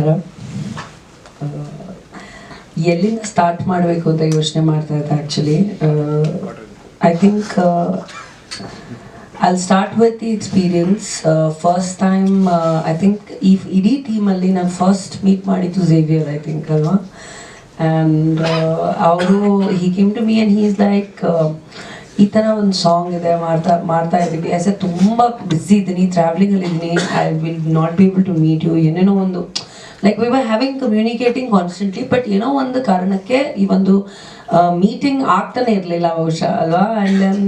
ನಮಸ್ಕಾರ ಎಲ್ಲಿಂದ ಸ್ಟಾರ್ಟ್ ಮಾಡಬೇಕು ಅಂತ ಯೋಚನೆ ಮಾಡ್ತಾ ಇದ್ದೆ actually I think I start with the experience first time I think ಈ ಇಡೀ ಟೀಮಲ್ಲಿ ನಾನು ಫಸ್ಟ್ ಮೀಟ್ ಮಾಡಿದ್ದು ಝೇವಿಯರ್ ಐ ಥಿಂಕ್ ಅಲ್ವಾ? ಆ್ಯಂಡ್ ಅವರು he came to me and he is like ಈ ಥರ ಒಂದು ಸಾಂಗ್ ಇದೆ ಮಾಡ್ತಾ ಮಾಡ್ತಾ ಇದ್ದೀವಿ ಆ್ಯಸ್ ಎ ತುಂಬ ಬಿಸಿ ಇದ್ದೀನಿ ಟ್ರಾವೆಲಿಂಗಲ್ಲಿ ಇದ್ದೀನಿ I will not be able to meet you ಏನೇನೋ ಒಂದು like we were having communicating constantly but ಏನೋ ಒಂದು ಕಾರಣಕ್ಕೆ ಈ ಒಂದು ಮೀಟಿಂಗ್ ಆಗ್ತಾನೆ ಇರಲಿಲ್ಲ ಬಹುಶಃ ಅಲ್ವಾ? ಆ್ಯಂಡ್ ದೆನ್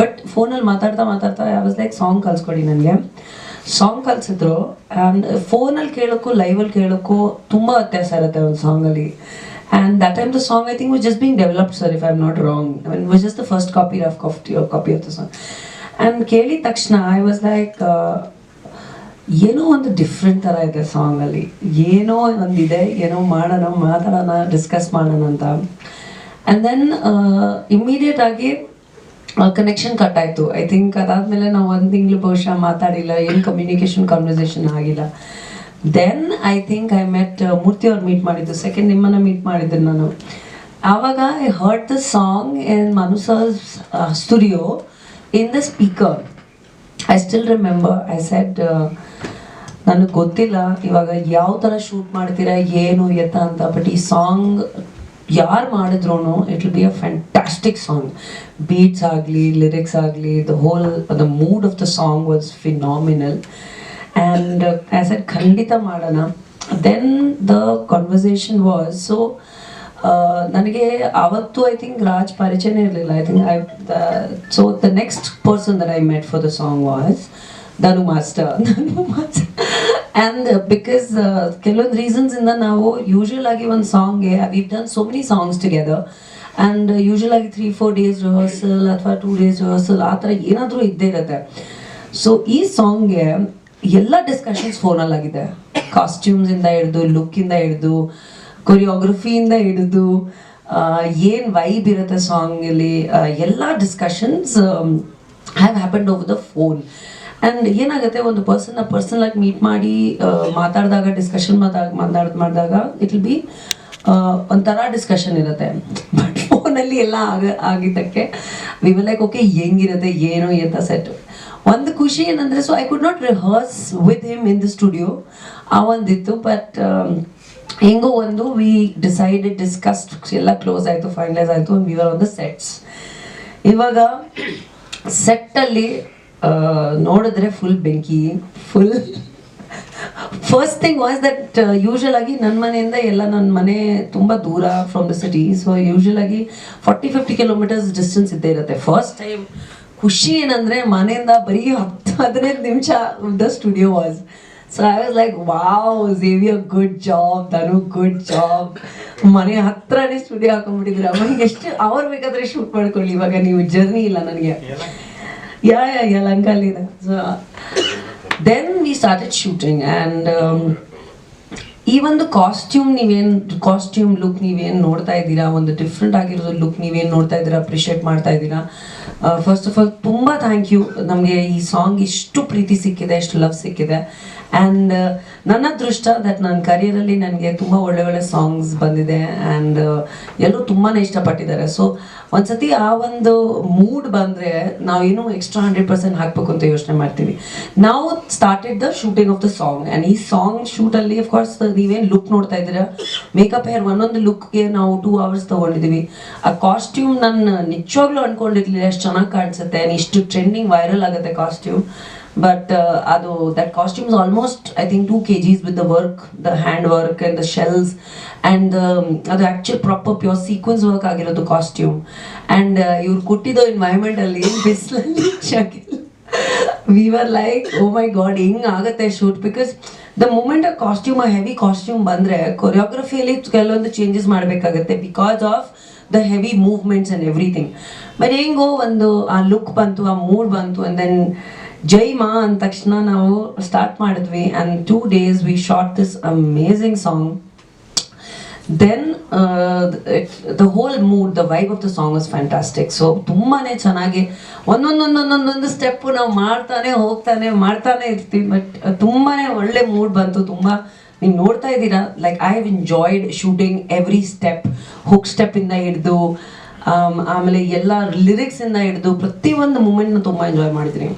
ಬಟ್ ಫೋನಲ್ಲಿ ಮಾತಾಡ್ತಾ ಮಾತಾಡ್ತಾ ಐ ವಾಸ್ ಲೈಕ್ ಸಾಂಗ್ ಕಲ್ಸ್ಕೊಡಿ ನನಗೆ. ಸಾಂಗ್ ಕಲ್ಸಿದ್ರು ಆ್ಯಂಡ್ ಫೋನಲ್ಲಿ ಕೇಳೋಕ್ಕೂ ಲೈವಲ್ಲಿ ಕೇಳೋಕ್ಕೂ ತುಂಬ ವ್ಯತ್ಯಾಸ ಇರುತ್ತೆ ಒಂದು ಸಾಂಗಲ್ಲಿ and that time the song I think was just being developed sir if I am not wrong I mean was just the first copy of calf copy of the song and ಕೇಳಿದ ತಕ್ಷಣ I was like ಏನೋ ಒಂದು different ಥರ ಇದೆ ಸಾಂಗಲ್ಲಿ ಏನೋ ಒಂದಿದೆ, ಏನೋ ಮಾಡೋಣ, ಮಾತಾಡೋಣ ಡಿಸ್ಕಸ್ ಮಾಡೋಣ ಅಂತ. ಆ್ಯಂಡ್ ದೆನ್ ಇಮ್ಮಿಡಿಯೇಟ್ ಆಗಿ ಕನೆಕ್ಷನ್ ಕಟ್ ಆಯಿತು. ಐ ಥಿಂಕ್ ಅದಾದಮೇಲೆ ನಾವು ಒಂದು ತಿಂಗಳು ಬಹುಶಃ ಮಾತಾಡಿಲ್ಲ, ಏನು ಕಮ್ಯುನಿಕೇಷನ್ ಕಾನ್ವರ್ಸೇಷನ್ ಆಗಿಲ್ಲ. Then I think I met Murthy ಅವ್ರು ಮೀಟ್ ಮಾಡಿದ್ದು. ಸೆಕೆಂಡ್ ನಿಮ್ಮನ್ನು ಮೀಟ್ ಮಾಡಿದ್ದೆ ನಾನು. ಆವಾಗ I heard the song in Manusa studio in the speaker I still remember I said ನನಗೆ ಗೊತ್ತಿಲ್ಲ, ಇವಾಗ ಯಾವ ಥರ ಶೂಟ್ ಮಾಡ್ತೀರಾ, ಏನು ಎತ್ತ ಅಂತ ಬಟ್ ಈ ಸಾಂಗ್ ಯಾರು ಮಾಡಿದ್ರು it will be a fantastic song beats ಆಗಲಿ ಲಿರಿಕ್ಸ್ ಆಗಲಿ the whole the mood of the song was phenomenal and as a ಖಂಡಿತ ಮಾಡೋಣ. Then the conversation was so ನನಗೆ ಅವತ್ತು ಐ ಥಿಂಕ್ ರಾಜ್ ಪರಿಚಯನೇ ಇರಲಿಲ್ಲ. I think I so the next person that I met for the song was Dhanu master Dhanu master and because ಕೆಲವೊಂದು ರೀಸನ್ಸಿಂದ ನಾವು usual ಆಗಿ ಒಂದು ಸಾಂಗ್ಗೆ we done so many songs together and usual ಆಗಿ three four days rehearsal ಅಥವಾ two days rehearsal ಆ ಥರ ಏನಾದರೂ ಇದ್ದೇ ಇರುತ್ತೆ. ಸೊ ಈ ಸಾಂಗ್ಗೆ ಎಲ್ಲ ಡಿಸ್ಕಷನ್ಸ್ ಫೋನಲ್ಲಾಗಿದೆ ಕಾಸ್ಟ್ಯೂಮ್ಸಿಂದ ಹಿಡಿದು ಲುಕ್ಕಿಂದ ಹಿಡಿದು ಕೊರಿಯೋಗ್ರಫಿಯಿಂದ ಹಿಡಿದು ಏನು ವೈಬ್ ಇರುತ್ತೆ ಸಾಂಗಲ್ಲಿ ಎಲ್ಲ discussions have happen over the phone and ಏನಾಗುತ್ತೆ, ಒಂದು ಪರ್ಸನ್ನ ಪರ್ಸನಲ್ ಆಗಿ ಮೀಟ್ ಮಾಡಿ ಮಾತಾಡಿದಾಗ ಡಿಸ್ಕಷನ್ ಮಾತಾಡ ಮಾತಾಡ್, ಮಾಡಿದಾಗ ಇಟ್ ವಿಲ್ ಬಿ ಒಂಥರ ಡಿಸ್ಕಷನ್ ಇರುತ್ತೆ. ಬಟ್ ಫೋನಲ್ಲಿ ಎಲ್ಲ ಆಗ, ಆಗಿದ್ದಕ್ಕೆ ಲೈಕ್ ಓಕೆ ಹೆಂಗಿರುತ್ತೆ, ಏನು ಅಂತ ಸೆಟ್ ಒಂದು ಖುಷಿ ಏನಂದರೆ so I could not rehearse with him in the studio ಆ ಒಂದಿತ್ತು ಬಟ್ ಹೆಂಗೋ ಒಂದು ವಿ ಡಿಸೈಡೆಡ್ ಡಿಸ್ಕಸ್ಡ್ ಎಲ್ಲ ಕ್ಲೋಸ್ ಆಯಿತು ಫೈನಲೈಸ್ ಆಯಿತು we are on the sets ಇವಾಗ ಸೆಟ್ಟಲ್ಲಿ ನೋಡಿದ್ರೆ ಫುಲ್ ಬೆಂಕಿ full first thing was that usual ಆಗಿ ನನ್ನ ಮನೆಯಿಂದ ಎಲ್ಲ ನನ್ನ ಮನೆ ತುಂಬ ದೂರ from the city so usual ಆಗಿ ಫಾರ್ಟಿ ಫಿಫ್ಟಿ ಕಿಲೋಮೀಟರ್ಸ್ ಡಿಸ್ಟೆನ್ಸ್ ಇದ್ದೇ ಇರುತ್ತೆ. ಫಸ್ಟ್ ಟೈಮ್ ಖುಷಿ ಏನಂದ್ರೆ ಮನೆಯಿಂದ ಬರೀ ಹತ್ತು, ಹದಿನೈದು ನಿಮಿಷ the studio was so I was like wow Xavier good job Dhanu good job ಮನೆ ಹತ್ರನೇ ಸ್ಟುಡಿಯೋ ಹಾಕೊಂಡ್ಬಿಟ್ಟಿದ್ರೆ ಅವಾಗ ಎಷ್ಟು ಅವರ್ ಬೇಕಾದ್ರೆ ಶೂಟ್ ಮಾಡ್ಕೊಳ್ಳಿ ಇವಾಗ ನೀವು. ಜರ್ನಿ ಇಲ್ಲ ನನಗೆ. Yeah yeah yeah ಲಂಕಲ್ಲಿದೆ so then we started shooting and ಈ ಒಂದು ಕಾಸ್ಟ್ಯೂಮ್ ನೀವೇನು ಕಾಸ್ಟ್ಯೂಮ್ ಲುಕ್ ನೀವೇನು ನೋಡ್ತಾ ಇದ್ದೀರಾ, ಒಂದು ಡಿಫ್ರೆಂಟ್ ಆಗಿರೋದು ಲುಕ್ ನೀವೇನು ನೋಡ್ತಾ ಇದ್ದೀರಾ ಅಪ್ರಿಷಿಯೇಟ್ ಮಾಡ್ತಾ ಇದ್ದೀರಾ? ಫಸ್ಟ್ ಆಫ್ ಆಲ್ ತುಂಬ ಥ್ಯಾಂಕ್ ಯು ನಮಗೆ ಈ ಸಾಂಗ್ ಇಷ್ಟು ಪ್ರೀತಿ ಸಿಕ್ಕಿದೆ, ಇಷ್ಟು ಲವ್ ಸಿಕ್ಕಿದೆ. ಆ್ಯಂಡ್ ನನ್ನ ಅದೃಷ್ಟ ದಟ್ ನನ್ನ ಕರಿಯರಲ್ಲಿ ನನಗೆ ತುಂಬ ಒಳ್ಳೆ ಒಳ್ಳೆ ಸಾಂಗ್ಸ್ ಬಂದಿದೆ ಆ್ಯಂಡ್ ಎಲ್ಲರೂ ತುಂಬಾ ಇಷ್ಟಪಟ್ಟಿದ್ದಾರೆ. ಸೊ ಒಂದ್ಸತಿ ಆ ಒಂದು ಮೂಡ್ ಬಂದರೆ ನಾವೇನು ಎಕ್ಸ್ಟ್ರಾ ಹಂಡ್ರೆಡ್ ಪರ್ಸೆಂಟ್ ಹಾಕಬೇಕು ಅಂತ ಯೋಚನೆ ಮಾಡ್ತೀವಿ. ನಾವು started the shooting of the song and ಈ ಸಾಂಗ್ ಶೂಟಲ್ಲಿ ಅಫ್ಕೋರ್ಸ್ ನೀವೇನು ಲುಕ್ ನೋಡ್ತಾ ಇದ್ದೀರಾ? ಮೇಕಪ್ ಹೇರ್ ಒಂದೊಂದು ಲುಕ್ಗೆ ನಾವು ಟೂ ಅವರ್ಸ್ ತೊಗೊಂಡಿದ್ದೀವಿ. ಆ ಕಾಸ್ಟ್ಯೂಮ್ ನಾನು ನಿಜವಾಗ್ಲೂ ಅಂದ್ಕೊಂಡಿರ್ಲಿಲ್ಲ ಎಷ್ಟು ಚೆನ್ನಾಗಿ ಕಾಣಿಸುತ್ತೆ. ಇಷ್ಟು ಟ್ರೆಂಡಿಂಗ್ ವೈರಲ್ ಆಗುತ್ತೆ ಕಾಸ್ಟ್ಯೂಮ್ ಬಟ್ ಅದು that costumes almost I think two K Gs with the work the hand work and the shells and ಅದು actual proper pure sequence work ಆಗಿರೋದು ಕಾಸ್ಟ್ಯೂಮ್ ಆ್ಯಂಡ್ ಇವ್ರು ಕೊಟ್ಟಿದ್ದೋ ಎನ್ವೈರ್ಮೆಂಟಲ್ಲಿ ಬಿಸಿಲಲ್ಲಿ ಶಕಿಲ್ we were like oh my God ಹೆಂಗ್ ಆಗುತ್ತೆ shoot because the moment ಆ costume ಆ ಹೆವಿ ಕಾಸ್ಟ್ಯೂಮ್ ಬಂದರೆ ಕೊರಿಯೋಗ್ರಫಿಯಲ್ಲಿ ಕೆಲವೊಂದು ಚೇಂಜಸ್ ಮಾಡಬೇಕಾಗುತ್ತೆ because of the heavy movements and everything but ಹೆಂಗೋ ಒಂದು, ಆ ಲುಕ್ ಬಂತು, ಆ ಮೂಡ್ ಬಂತು ಆ್ಯಂಡ್ ದೆನ್ ಜೈ ಮಾ ಅಂದ ತಕ್ಷಣ ನಾವು ಸ್ಟಾರ್ಟ್ ಮಾಡಿದ್ವಿ. And two days we shot this amazing song then the whole mood the vibe of the song is fantastic so ತುಂಬಾ ಚೆನ್ನಾಗಿ ಒಂದೊಂದೊಂದೊಂದೊಂದೊಂದು ಸ್ಟೆಪ್ ನಾವು ಮಾಡ್ತಾನೆ ಹೋಗ್ತಾನೆ, ಮಾಡ್ತಾನೆ ಇರ್ತೀವಿ. ಬಟ್ ತುಂಬಾ ಒಳ್ಳೆ ಮೂಡ್ ಬಂತು. ತುಂಬ ನೀವು ನೋಡ್ತಾ ಇದ್ದೀರಾ? Like I have enjoyed shooting every step hook ಸ್ಟೆಪ್ಪಿಂದ ಹಿಡಿದು ಆಮೇಲೆ ಎಲ್ಲ ಲಿರಿಕ್ಸಿಂದ ಹಿಡಿದು ಪ್ರತಿಯೊಂದು ಮೂಮೆಂಟ್ನ ತುಂಬ ಎಂಜಾಯ್ ಮಾಡಿದ್ದೀನಿ.